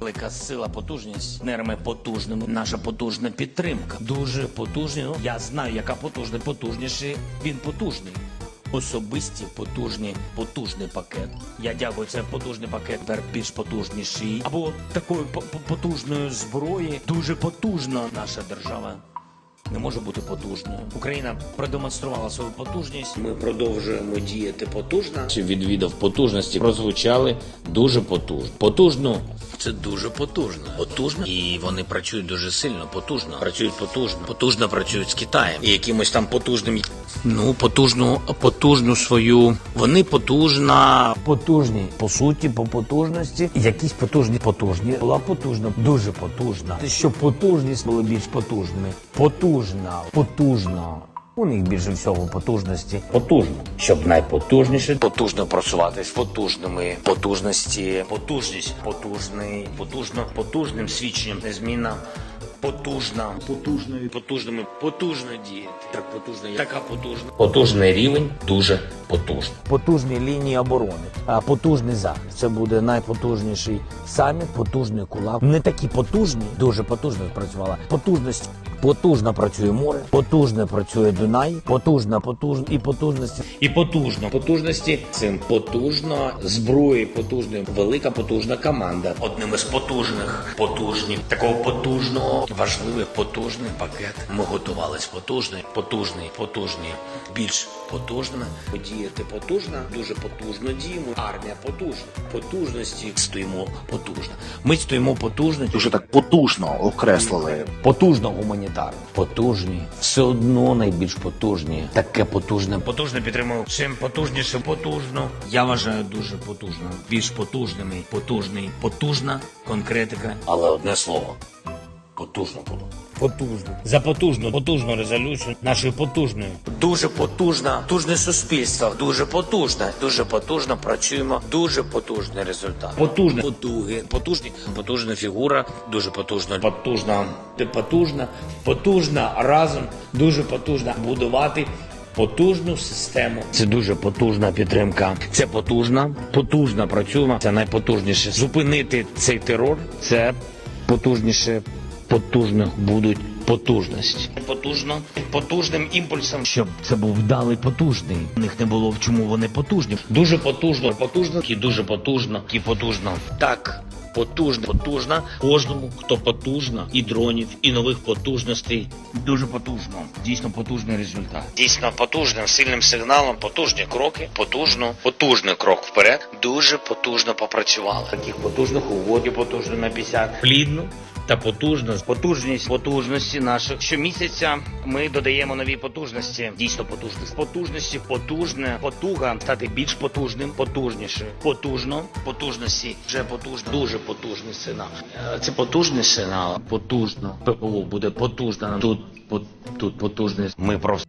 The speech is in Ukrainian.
Велика сила, потужність, нерми потужними. Наша потужна підтримка. Дуже потужні. Ну, я знаю, яка потужна. Потужніший. Він потужний. Особисті, потужні, потужний пакет. Я дякую, це потужний пакет, тепер більш потужніший. Або такої по- по- потужної зброї. Дуже потужна наша держава. Не може бути потужною. Україна продемонструвала свою потужність. Ми продовжуємо діяти потужно. Чи відвідав потужності прозвучали дуже потужно. Потужно це дуже потужно. Потужно і вони працюють дуже сильно. Потужно працюють потужно. Потужно працюють з Китаєм і якимось там потужним. Ну потужну, потужну свою. Вони потужна. Потужні, по суті, по потужності. Якісь потужні, потужні. Була потужна, дуже потужна. Щоб потужність була більш потужними. Потужна, потужна. У них більше всього потужності. Потужно, щоб найпотужніше потужно просуватись потужними потужності, потужність, потужний, потужно, потужним свідченням незмінна. Потужна, потужною, потужними, потужно діяти. Так потужно, така потужна. Потужний рівень, дуже потужно. Потужні лінії оборони, а потужний захист. Це буде найпотужніший саміт, потужний кулак. Не такі потужні, дуже потужно працювала. Потужність потужно працює море, потужно працює Дунай, потужна, потужна і потужності. І потужно. Потужності цим потужно, зброї потужної, велика потужна команда. Одним із потужних, потужні, такого потужного, важливий потужний пакет. Ми готувались потужний, потужний, потужний, більш потужно. Подіяти потужно, дуже потужно діємо. Армія потужна. Потужності стоїмо потужно. Ми стоїмо потужно, дуже так потужно окреслили. Потужно гуманітарно. Потужні, все одно найбільш потужні. Таке потужне. Потужно підтримую. Чим потужніше, потужно. Я вважаю дуже потужно. Більш потужними, потужний, потужна конкретика. Але одне слово. Потужно було. Потужно. За потужну, потужну резолюцію нашої потужної. Дуже потужна, потужне суспільство, дуже потужне, дуже потужно працюємо, дуже потужний результат. Потужне, потуги, потужні, потужна фігура, дуже потужна, потужна, потужна, потужна разом, дуже потужна будувати. Потужну систему. Це дуже потужна підтримка. Це потужна, потужна працюємо. Це найпотужніше. Зупинити цей терор. Це потужніше потужних будуть потужності. Потужно, потужним імпульсом, щоб це був вдалий потужний. У них не було в чому вони потужні. Дуже потужно, потужно і дуже потужно, і потужно. Так. Потужно, потужна кожному, хто потужно, і дронів, і нових потужностей. Дуже потужно. Дійсно потужний результат. Дійсно потужним, сильним сигналом, потужні кроки, потужно, потужний крок вперед. Дуже потужно попрацювали. Таких потужних угодів потужно на 50. Плідно, та потужно. Потужність потужності наших. Щомісяця ми додаємо нові потужності. Дійсно потужність. Потужності, потужне, потуга стати більш потужним, потужніше. Потужно, потужності, вже потужно, дуже потужний сигнал. Е, Це потужний сигнал, потужно. ППУ буде потужно. Тут, тут потужний. Ми просто